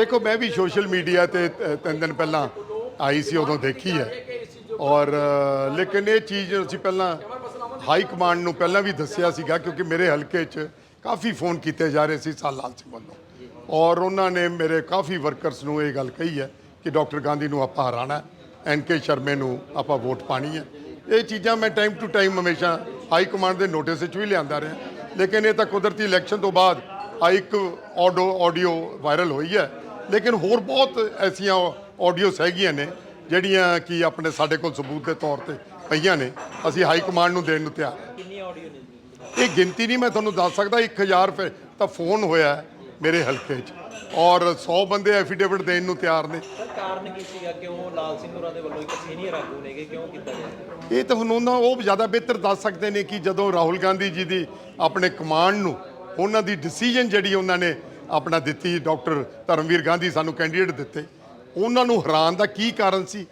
ਦੇਖੋ, ਮੈਂ ਵੀ social media ਤੇ ਤਿੰਨ ਦਿਨ ਪਹਿਲਾਂ ਆਈ ਸੀ, ਉਦੋਂ ਦੇਖੀ ਹੈ। ਔਰ ਲੇਕਿਨ ਇਹ ਚੀਜ਼ ਅਸੀਂ ਪਹਿਲਾਂ ਹਾਈ ਕਮਾਂਡ ਨੂੰ ਪਹਿਲਾਂ ਵੀ ਦੱਸਿਆ ਸੀਗਾ, ਕਿਉਂਕਿ ਮੇਰੇ ਹਲਕੇ 'ਚ ਕਾਫੀ ਫੋਨ ਕੀਤੇ ਜਾ ਰਹੇ ਸੀ ਸਾਲਾਲ ਸਿੰਘ ਵੱਲੋਂ। ਔਰ ਉਹਨਾਂ ਨੇ ਮੇਰੇ ਕਾਫੀ ਵਰਕਰਸ ਨੂੰ ਇਹ ਗੱਲ ਕਹੀ ਹੈ ਕਿ ਡਾਕਟਰ ਗਾਂਧੀ ਨੂੰ ਆਪਾਂ ਹਰਾਣਾ ਐਨ ਕੇ ਸ਼ਰਮੇ ਨੂੰ ਆਪਾਂ ਵੋਟ ਪਾਣੀ ਹੈ। ਇਹ ਚੀਜ਼ਾਂ ਮੈਂ ਟਾਈਮ ਟੂ ਟਾਈਮ ਹਮੇਸ਼ਾ ਹਾਈ ਕਮਾਂਡ ਦੇ ਨੋਟਿਸ ਵਿੱਚ ਵੀ ਲਿਆਂਦਾ ਰਿਹਾ। ਲੇਕਿਨ ਇਹ ਤਾਂ ਕੁਦਰਤੀ ਇਲੈਕਸ਼ਨ ਤੋਂ ਬਾਅਦ ਆ ਇੱਕ ਆਡੋ, ਆਡੀਓ ਵਾਇਰਲ ਹੋਈ ਹੈ। ਲੇਕਿਨ ਹੋਰ ਬਹੁਤ ਐਸੀਆਂ ਆਡੀਓਸ ਹੈਗੀਆਂ ਨੇ ਜਿਹੜੀਆਂ ਕਿ ਆਪਣੇ ਸਾਡੇ ਕੋਲ ਸਬੂਤ ਦੇ ਤੌਰ ਤੇ ਪਈਆਂ ਨੇ। ਅਸੀਂ ਹਾਈ ਕਮਾਂਡ ਨੂੰ ਦੇਣ ਨੂੰ ਤਿਆਰ ਹਾਂ। ਕਿੰਨੀ ਆਡੀਓ ਨੇ ਜੀ? ਇਹ ਗਿਣਤੀ ਨਹੀਂ ਮੈਂ ਤੁਹਾਨੂੰ ਦੱਸ ਸਕਦਾ 1000 ਰੁਪਏ ਤਾਂ ਫੋਨ ਹੋਇਆ ਮੇਰੇ ਹਲਕੇ 'ਚ ਔਰ 100 ਬੰਦੇ ਐਫੀਡੇਵਿਟ ਦੇਣ ਨੂੰ ਤਿਆਰ ਨੇ। ਕਾਰਨ ਕੀ ਸੀਗਾ? ਕਿਉਂ ਲਾਲ ਸਿੰਘ ਹੋਰਾਂ ਦੇ ਵੱਲੋਂ ਇੱਕ ਸੀਨੀਅਰ ਆਗੂ ਨੇਗੇ? ਕਿਉਂ ਕੀਤਾ ਗਿਆ? ਇਹ ਤਾਂ ਹੁਣ ਉਹਨਾਂ ਉਹ ਜ਼ਿਆਦਾ ਬਿਹਤਰ ਦੱਸ ਸਕਦੇ ਨੇ ਕਿ ਜਦੋਂ ਰਾਹੁਲ ਗਾਂਧੀ ਜੀ ਦੀ ਆਪਣੇ ਕਮਾਂਡ ਨੂੰ ਉਹਨਾਂ ਦੀ ਡਿਸੀਜਨ ਜਿਹੜੀ ਉਹਨਾਂ ਨੇ ਆਪਣਾ ਦਿੱਤੀ ਡਾਕਟਰ ਧਰਮਵੀਰ ਗਾਂਧੀ ਸਾਨੂੰ ਕੈਂਡੀਡੇਟ ਦਿੱਤੇ। ਉਹਨਾਂ ਨੂੰ ਹਰਾਉਣ ਦਾ ਕੀ ਕਾਰਨ ਸੀ?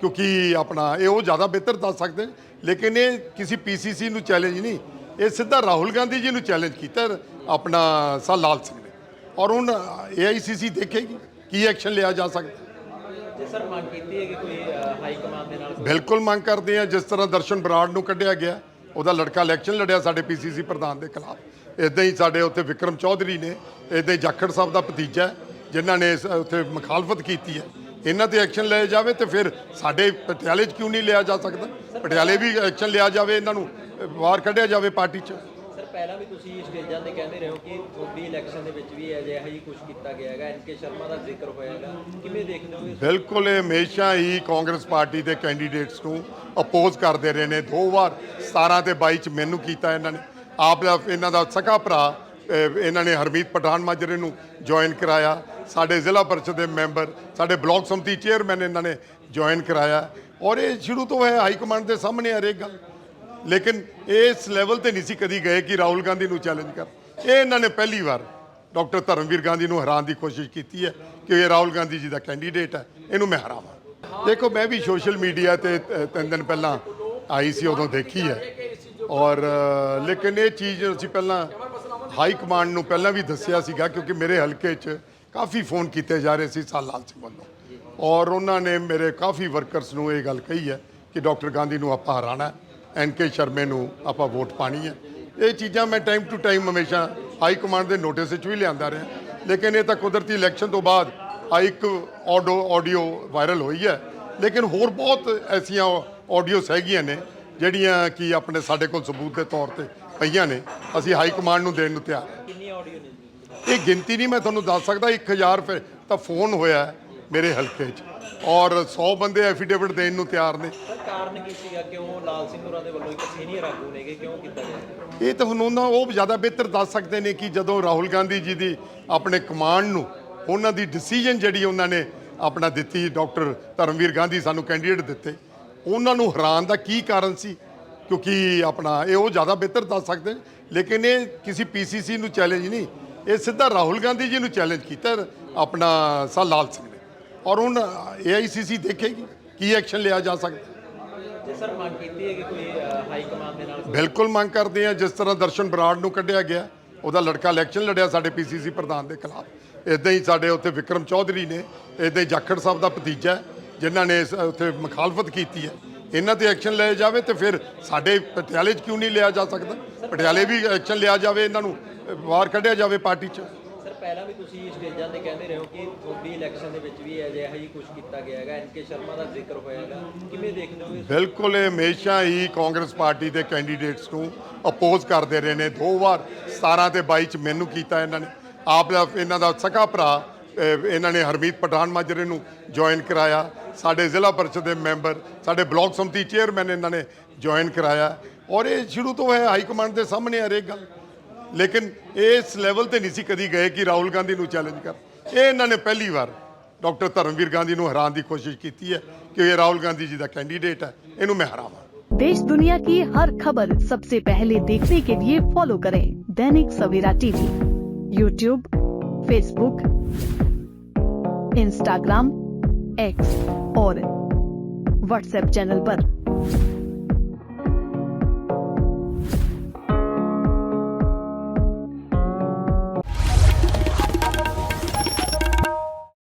ਕਿਉਂਕਿ ਆਪਣਾ ਇਹ ਉਹ ਜ਼ਿਆਦਾ ਬਿਹਤਰ ਦੱਸ ਸਕਦੇ। ਲੇਕਿਨ ਇਹ ਕਿਸੇ ਪੀਸੀਸੀ ਨੂੰ ਚੈਲੰਜ ਨਹੀਂ ਇਹ ਸਿੱਧਾ ਰਾਹੁਲ ਗਾਂਧੀ ਜੀ ਨੂੰ ਚੈਲੰਜ ਕੀਤਾ ਆਪਣਾ ਸਾ ਲਾਲ ਸਿੰਘ ਨੇ। ਔਰ ਹੁਣ ਏਆਈਸੀਸੀ ਦੇਖੇਗੀ ਕੀ ਐਕਸ਼ਨ ਲਿਆ ਜਾ ਸਕਦਾ। ਜੇ ਸਰ ਮੰਗ ਕੀਤੀ ਹੈ ਕਿ ਕੋਈ ਹਾਈ ਕਮਾਂਡ ਦੇ ਨਾਲ ਬਿਲਕੁਲ ਮੰਗ ਕਰਦੇ ਆ ਜਿਸ ਤਰ੍ਹਾਂ ਦਰਸ਼ਨ ਬਰਾੜ ਨੂੰ ਕੱਢਿਆ ਗਿਆ ਉਹਦਾ ਲੜਕਾ ਇਲੈਕਸ਼ਨ ਲੜਿਆ ਸਾਡੇ ਪੀਸੀਸੀ ਪ੍ਰਧਾਨ ਦੇ ਖਿਲਾਫ। ਇਦਾਂ ਹੀ ਸਾਡੇ ਉੱਥੇ ਵਿਕਰਮ ਚੌਧਰੀ ਨੇ ਇਦਾਂ ਹੀ ਜਾਖੜ ਸਾਹਿਬ ਦਾ ਭਤੀਜਾ ਜਿਨ੍ਹਾਂ ਨੇ ਉੱਥੇ ਮੁਖਾਲਫਤ ਕੀਤੀ ਹੈ। ਇਹਨਾਂ ਤੇ ਐਕਸ਼ਨ ਲਿਆ ਜਾਵੇ ਤੇ ਫਿਰ ਸਾਡੇ ਪਟਿਆਲੇ 'ਚ ਕਿਉਂ ਨਹੀਂ ਲਿਆ ਜਾ ਸਕਦਾ? ਪਟਿਆਲੇ ਵੀ ਐਕਸ਼ਨ ਲਿਆ ਜਾਵੇ ਇਹਨਾਂ ਨੂੰ ਬਾਹਰ ਕੱਢਿਆ ਜਾਵੇ ਪਾਰਟੀ 'ਚ। ਪਹਿਲਾਂ ਵੀ ਤੁਸੀਂ ਸਟੇਜਾਂ ਤੇ ਕਹਿੰਦੇ ਰਹੇ ਹੋ ਕਿ ਤੁਹਾਡੀ ਇਲੈਕਸ਼ਨ ਦੇ ਵਿੱਚ ਵੀ ਅਜਿਹਾ ਹੀ ਕੁਝ ਕੀਤਾ ਗਿਆ ਹੈਗਾ ਐਨਕੇ ਸ਼ਰਮਾ ਦਾ ਜ਼ਿਕਰ ਹੋਇਆ ਕਿਵੇਂ ਦੇਖਦੇ ਹੋ ਬਿਲਕੁਲ, ਇਹ ਹਮੇਸ਼ਾ ਹੀ ਕਾਂਗਰਸ ਪਾਰਟੀ ਦੇ ਕੈਂਡੀਡੇਟਸ ਨੂੰ ਅਪੋਜ਼ ਕਰਦੇ ਰਹੇ ਨੇ। ਦੋ ਵਾਰ 17 ਤੇ 22 ਚ ਮੈਨੂੰ ਕੀਤਾ ਇਹਨਾਂ ਨੇ। ਆਪ ਦਾ, ਇਹਨਾਂ ਦਾ ਸਕਾ ਭਰਾ ਇਹਨਾਂ ਨੇ ਹਰਮੀਤ ਪਠਾਨ ਮਾਜਰੇ ਨੂੰ ਜੁਆਇਨ ਕਰਾਇਆ। ਸਾਡੇ ਜ਼ਿਲ੍ਹਾ ਪਰਿਸ਼ਦ ਦੇ ਮੈਂਬਰ ਸਾਡੇ ਬਲਾਕ ਸੰਮਤੀ ਚੇਅਰਮੈਨ ਇਹਨਾਂ ਨੇ ਜੁਆਇਨ ਕਰਾਇਆ। ਔਰ ਇਹ ਸ਼ੁਰੂ ਤੋਂ ਹੈ ਹਾਈ ਕਮਾਂਡ ਦੇ ਸਾਹਮਣੇ ਹਰੇਕ ਗੱਲ। ਲੇਕਿਨ ਇਸ ਲੈਵਲ ਤੇ ਨਹੀਂ ਸੀ ਕਦੀ ਗਏ ਕਿ ਰਾਹੁਲ ਗਾਂਧੀ ਨੂੰ ਚੈਲੰਜ ਕਰ। ਇਹ ਇਹਨਾਂ ਨੇ ਪਹਿਲੀ ਵਾਰ ਡਾਕਟਰ ਧਰਮਵੀਰ ਗਾਂਧੀ ਨੂੰ ਹਰਾਉਣ ਦੀ ਕੋਸ਼ਿਸ਼ ਕੀਤੀ ਹੈ ਕਿ ਇਹ ਰਾਹੁਲ ਗਾਂਧੀ ਜੀ ਦਾ ਕੈਂਡੀਡੇਟ ਹੈ, ਇਹਨੂੰ ਮੈਂ ਹਰਾਵਾਂ। ਦੇਖੋ, ਮੈਂ ਵੀ ਸੋਸ਼ਲ ਮੀਡੀਆ ਤੇ ਤਿੰਨ ਦਿਨ ਪਹਿਲਾਂ ਆਈ ਸੀ, ਉਦੋਂ ਦੇਖੀ ਹੈ। ਔਰ ਲੇਕਿਨ ਇਹ ਚੀਜ਼ ਅਸੀਂ ਪਹਿਲਾਂ ਹਾਈ ਕਮਾਂਡ ਨੂੰ ਪਹਿਲਾਂ ਵੀ ਦੱਸਿਆ ਸੀਗਾ ਕਿਉਂਕਿ ਮੇਰੇ ਹਲਕੇ 'ਚ ਕਾਫੀ ਫੋਨ ਕੀਤੇ ਜਾ ਰਹੇ ਸੀ ਸਾਲਾਲ ਸਿੰਘ ਵੱਲੋਂ। ਔਰ ਉਹਨਾਂ ਨੇ ਮੇਰੇ ਕਾਫੀ ਵਰਕਰਸ ਨੂੰ ਇਹ ਗੱਲ ਕਹੀ ਹੈ ਕਿ ਡਾਕਟਰ ਗਾਂਧੀ ਨੂੰ ਆਪਾਂ ਹਰਾਣਾ ਐਨ ਕੇ ਸ਼ਰਮੇ ਨੂੰ ਆਪਾਂ ਵੋਟ ਪਾਣੀ ਹੈ। ਇਹ ਚੀਜ਼ਾਂ ਮੈਂ ਟਾਈਮ ਟੂ ਟਾਈਮ ਹਮੇਸ਼ਾ ਹਾਈ ਕਮਾਂਡ ਦੇ ਨੋਟਿਸ ਵਿੱਚ ਵੀ ਲਿਆਂਦਾ ਰਿਹਾ। ਲੇਕਿਨ ਇਹ ਤਾਂ ਕੁਦਰਤੀ ਇਲੈਕਸ਼ਨ ਤੋਂ ਬਾਅਦ ਆ ਇੱਕ ਆਡੋ ਆਡੀਓ ਵਾਇਰਲ ਹੋਈ ਹੈ। ਲੇਕਿਨ ਹੋਰ ਬਹੁਤ ਐਸੀਆਂ ਆਡੀਓਸ ਹੈਗੀਆਂ ਨੇ, ਜਿਹੜੀਆਂ ਕਿ ਆਪਣੇ ਸਾਡੇ ਕੋਲ ਸਬੂਤ ਦੇ ਤੌਰ ਤੇ ਪਈਆਂ ਨੇ। ਅਸੀਂ ਹਾਈ ਕਮਾਂਡ ਨੂੰ ਦੇਣ ਨੂੰ ਤਿਆਰ ਇਹ ਗਿਣਤੀ ਨਹੀਂ ਮੈਂ ਤੁਹਾਨੂੰ ਦੱਸ ਸਕਦਾ 1000 ਰੁਪਏ ਤਾਂ ਫੋਨ ਹੋਇਆ ਮੇਰੇ ਹਲਕੇ 'ਚ। ਔਰ 100 ਬੰਦੇ ਐਫੀਡੇਵਿਟ ਦੇਣ ਨੂੰ ਤਿਆਰ ਨੇ। ਸਰ ਕਾਰਨ ਕੀ ਸੀਗਾ? ਕਿਉਂ ਲਾਲ ਸਿੰਘ ਹੋਰਾਂ ਦੇ ਵੱਲੋਂ ਇੱਕ ਸੀਨੀਅਰ ਆਗੂ ਨੇਗੇ? ਕਿਉਂ ਕੀਤਾ ਗਿਆ? ਇਹ ਤਾਂ ਹੁਣ ਉਹਨਾਂ ਉਹ ਜ਼ਿਆਦਾ ਬਿਹਤਰ ਦੱਸ ਸਕਦੇ ਨੇ ਕਿ ਜਦੋਂ ਰਾਹੁਲ ਗਾਂਧੀ ਜੀ ਦੀ ਆਪਣੇ ਕਮਾਂਡ ਨੂੰ ਉਹਨਾਂ ਦੀ ਡਿਸੀਜਨ ਜਿਹੜੀ ਉਹਨਾਂ ਨੇ ਆਪਣਾ ਦਿੱਤੀ ਡਾਕਟਰ ਧਰਮਵੀਰ ਗਾਂਧੀ ਸਾਨੂੰ ਕੈਂਡੀਡੇਟ ਦਿੱਤੇ ਉਹਨਾਂ ਨੂੰ ਹਰਾਉਣ ਦਾ ਕੀ ਕਾਰਨ ਸੀ? ਕਿਉਂਕਿ ਆਪਣਾ ਇਹ ਉਹ ਜ਼ਿਆਦਾ ਬਿਹਤਰ ਦੱਸ ਸਕਦੇ। ਲੇਕਿਨ ਇਹ ਕਿਸੇ ਪੀਸੀਸੀ ਨੂੰ ਚੈਲੰਜ ਨਹੀਂ ਇਹ ਸਿੱਧਾ ਰਾਹੁਲ ਗਾਂਧੀ ਜੀ ਨੂੰ ਚੈਲੰਜ ਕੀਤਾ ਆਪਣਾ ਸਾ ਲਾਲ ਸਿੰਘ। ਔਰ ਹੁਣ ਏਆਈਸੀਸੀ ਦੇਖੇਗੀ ਕੀ ਐਕਸ਼ਨ ਲਿਆ ਜਾ ਸਕਦਾ। ਜੇ ਸਰ ਮੰਗ ਕੀਤੀ ਹੈ ਕਿ ਕੋਈ ਹਾਈ ਕਮਾਂਡ ਦੇ ਨਾਲ ਬਿਲਕੁਲ ਮੰਗ ਕਰਦੇ ਆ ਜਿਸ ਤਰ੍ਹਾਂ ਦਰਸ਼ਨ ਬਰਾੜ ਨੂੰ ਕੱਢਿਆ ਗਿਆ ਉਹਦਾ ਲੜਕਾ ਇਲੈਕਸ਼ਨ ਲੜਿਆ ਸਾਡੇ ਪੀਸੀਸੀ ਪ੍ਰਧਾਨ ਦੇ ਖਿਲਾਫ। ਇਦਾਂ ਹੀ ਸਾਡੇ ਉੱਥੇ ਵਿਕਰਮ ਚੌਧਰੀ ਨੇ ਇਦਾਂ ਹੀ ਜਾਖੜ ਸਾਹਿਬ ਦਾ ਭਤੀਜਾ ਜਿਨ੍ਹਾਂ ਨੇ ਉੱਥੇ ਮੁਖਾਲਫਤ ਕੀਤੀ ਹੈ। ਇਹਨਾਂ ਤੇ ਐਕਸ਼ਨ ਲਿਆ ਜਾਵੇ ਤੇ ਫਿਰ ਸਾਡੇ ਪਟਿਆਲੇ 'ਚ ਕਿਉਂ ਨਹੀਂ ਲਿਆ ਜਾ ਸਕਦਾ? ਪਟਿਆਲੇ ਵੀ ਐਕਸ਼ਨ ਲਿਆ ਜਾਵੇ ਇਹਨਾਂ ਨੂੰ ਬਾਹਰ ਕੱਢਿਆ ਜਾਵੇ ਪਾਰਟੀ 'ਚ। ਪਹਿਲਾਂ ਵੀ ਤੁਸੀਂ ਸਟੇਜਾਂ ਤੇ ਕਹਿੰਦੇ ਰਹੇ ਹੋ ਕਿ ਤੁਹਾਡੀ ਇਲੈਕਸ਼ਨ ਦੇ ਵਿੱਚ ਵੀ ਅਜਿਹਾ ਹੀ ਕੁਝ ਕੀਤਾ ਗਿਆ ਹੈਗਾ ਐਨਕੇ ਸ਼ਰਮਾ ਦਾ ਜ਼ਿਕਰ ਹੋਇਆ ਕਿਵੇਂ ਦੇਖਦੇ ਹੋ ਬਿਲਕੁਲ, ਇਹ ਹਮੇਸ਼ਾ ਹੀ ਕਾਂਗਰਸ ਪਾਰਟੀ ਦੇ ਕੈਂਡੀਡੇਟਸ ਨੂੰ ਅਪੋਜ਼ ਕਰਦੇ ਰਹੇ ਨੇ। ਦੋ ਵਾਰ 17 ਤੇ 22 ਚ ਮੈਨੂੰ ਕੀਤਾ ਇਹਨਾਂ ਨੇ। ਆਪ ਦਾ, ਇਹਨਾਂ ਦਾ ਸਕਾ ਭਰਾ ਇਹਨਾਂ ਨੇ ਹਰਮੀਤ ਪਠਾਨ ਮਾਜਰੇ ਨੂੰ ਜੁਆਇਨ ਕਰਾਇਆ। ਸਾਡੇ ਜ਼ਿਲ੍ਹਾ ਪਰਿਸ਼ਦ ਦੇ ਮੈਂਬਰ ਸਾਡੇ ਬਲਾਕ ਸੰਮਤੀ ਚੇਅਰਮੈਨ ਇਹਨਾਂ ਨੇ ਜੁਆਇਨ ਕਰਾਇਆ। ਔਰ ਇਹ ਸ਼ੁਰੂ ਤੋਂ ਹੈ ਹਾਈ ਕਮਾਂਡ ਦੇ ਸਾਹਮਣੇ ਹਰੇਕ ਗੱਲ। ਲੇਕਿਨ ਇਸ ਲੈਵਲ ਤੇ ਨਹੀਂ ਸੀ ਕਦੀ ਗਏ ਕਿ ਰਾਹੁਲ ਗਾਂਧੀ ਨੂੰ ਚੈਲੰਜ ਕਰ ਇਹ ਇਹਨਾਂ ਨੇ ਪਹਿਲੀ ਵਾਰ ਡਾਕਟਰ ਧਰਮਵੀਰ ਗਾਂਧੀ ਨੂੰ ਹਰਾਉਣ ਦੀ ਕੋਸ਼ਿਸ਼ ਕੀਤੀ ਹੈ ਕਿ ਇਹ ਰਾਹੁਲ ਗਾਂਧੀ ਜੀ ਦਾ ਕੈਂਡੀਡੇਟ ਹੈ ਇਹਨੂੰ ਮੈਂ ਹਰਾਵਾਂ देश दुनिया की हर खबर सबसे पहले देखने के लिए फॉलो करें Dainik Savera TV YouTube Facebook Instagram X और व्हाट्सएप चैनल पर।